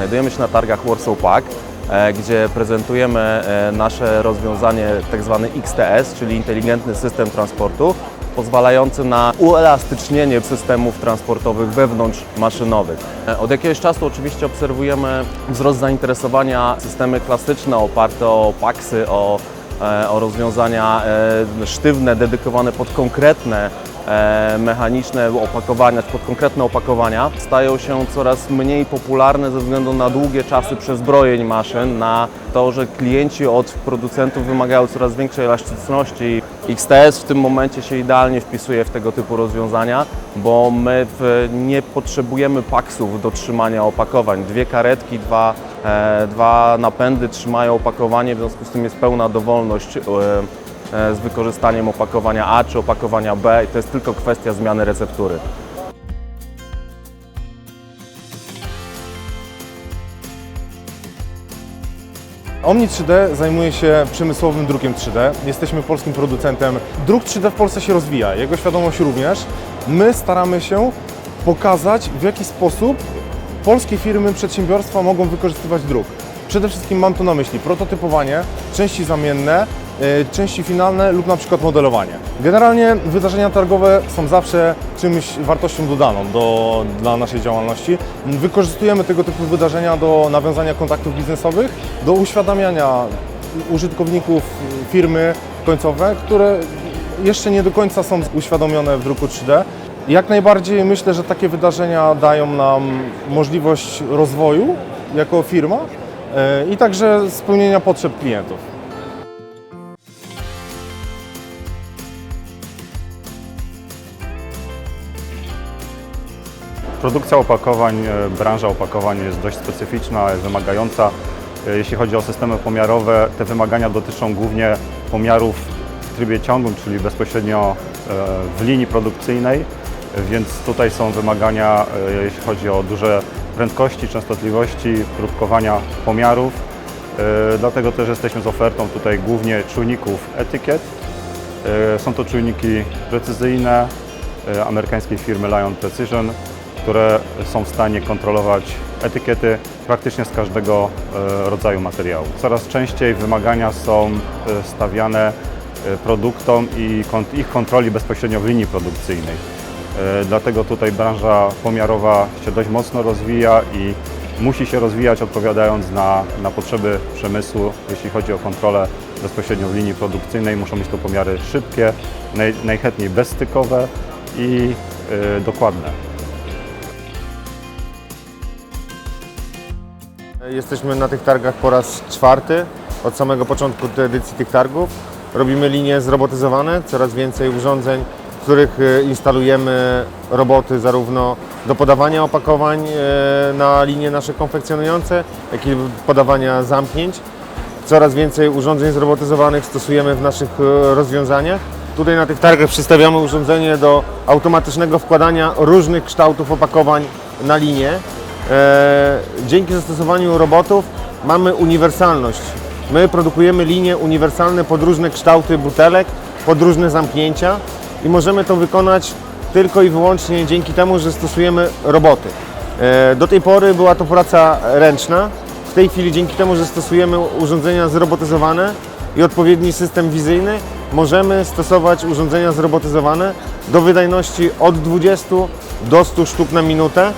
Znajdujemy się na targach Warsaw Pack, e, gdzie prezentujemy e, nasze rozwiązanie tzw. XTS, czyli inteligentny system transportu, pozwalający na uelastycznienie systemów transportowych wewnątrzmaszynowych. E, Od jakiegoś czasu oczywiście obserwujemy wzrost zainteresowania systemy klasyczne oparte o paksy, o, o rozwiązania sztywne, dedykowane pod konkretne mechaniczne opakowania, pod konkretne opakowania stają się coraz mniej popularne ze względu na długie czasy przezbrojeń maszyn, na to, że klienci od producentów wymagają coraz większej elastyczności. XTS w tym momencie się idealnie wpisuje w tego typu rozwiązania, bo my nie potrzebujemy paksów do trzymania opakowań. Dwie karetki, dwa, e, dwa napędy trzymają opakowanie, w związku z tym jest pełna dowolność e, e, z wykorzystaniem opakowania A czy opakowania B i to jest tylko kwestia zmiany receptury. Omni 3D zajmuje się przemysłowym drukiem 3D. Jesteśmy polskim producentem. Druk 3D w Polsce się rozwija, jego świadomość również. My staramy się pokazać, w jaki sposób polskie firmy, przedsiębiorstwa mogą wykorzystywać druk. Przede wszystkim mam tu na myśli prototypowanie, części zamienne, części finalne lub na przykład modelowanie. Generalnie wydarzenia targowe są zawsze czymś wartością dodaną do, dla naszej działalności. Wykorzystujemy tego typu wydarzenia do nawiązania kontaktów biznesowych, do uświadamiania użytkowników firmy końcowe, które jeszcze nie do końca są uświadomione w druku 3D. Jak najbardziej myślę, że takie wydarzenia dają nam możliwość rozwoju jako firma e, i także spełnienia potrzeb klientów. Produkcja opakowań, e, branża opakowań jest dość specyficzna, jest wymagająca. E, Jeśli chodzi o systemy pomiarowe, te wymagania dotyczą głównie pomiarów w trybie ciągłym, czyli bezpośrednio e, w linii produkcyjnej, więc tutaj są wymagania, jeśli chodzi o duże prędkości, częstotliwości próbkowania pomiarów. Dlatego też jesteśmy z ofertą tutaj głównie czujników etykiet. Są to czujniki precyzyjne amerykańskiej firmy Lion Precision, które są w stanie kontrolować etykiety praktycznie z każdego e, rodzaju materiału. Coraz częściej wymagania są e, stawiane e, produktom i ich kontroli bezpośrednio w linii produkcyjnej. Dlatego tutaj branża pomiarowa się dość mocno rozwija i musi się rozwijać odpowiadając na, na potrzeby przemysłu, jeśli chodzi o kontrolę bezpośrednio w linii produkcyjnej. Muszą być to pomiary szybkie, naj, najchętniej bezstykowe i dokładne. Jesteśmy na tych targach po raz czwarty, od samego początku edycji tych targów. Robimy linie zrobotyzowane, coraz więcej urządzeń, w których e, instalujemy roboty zarówno do podawania opakowań e, na linie nasze konfekcjonujące, jak i podawania zamknięć. Coraz więcej urządzeń zrobotyzowanych stosujemy w naszych e, rozwiązaniach. Tutaj na tych targach przedstawiamy urządzenie do automatycznego wkładania różnych kształtów opakowań na linię. E, Dzięki zastosowaniu robotów mamy uniwersalność. My produkujemy linie uniwersalne pod różne kształty butelek, pod różne zamknięcia i możemy to wykonać tylko i wyłącznie dzięki temu, że stosujemy roboty. E, Do tej pory była to praca ręczna. W tej chwili dzięki temu, że stosujemy urządzenia zrobotyzowane i odpowiedni system wizyjny, możemy stosować urządzenia zrobotyzowane do wydajności od 20 do 100 sztuk na minutę.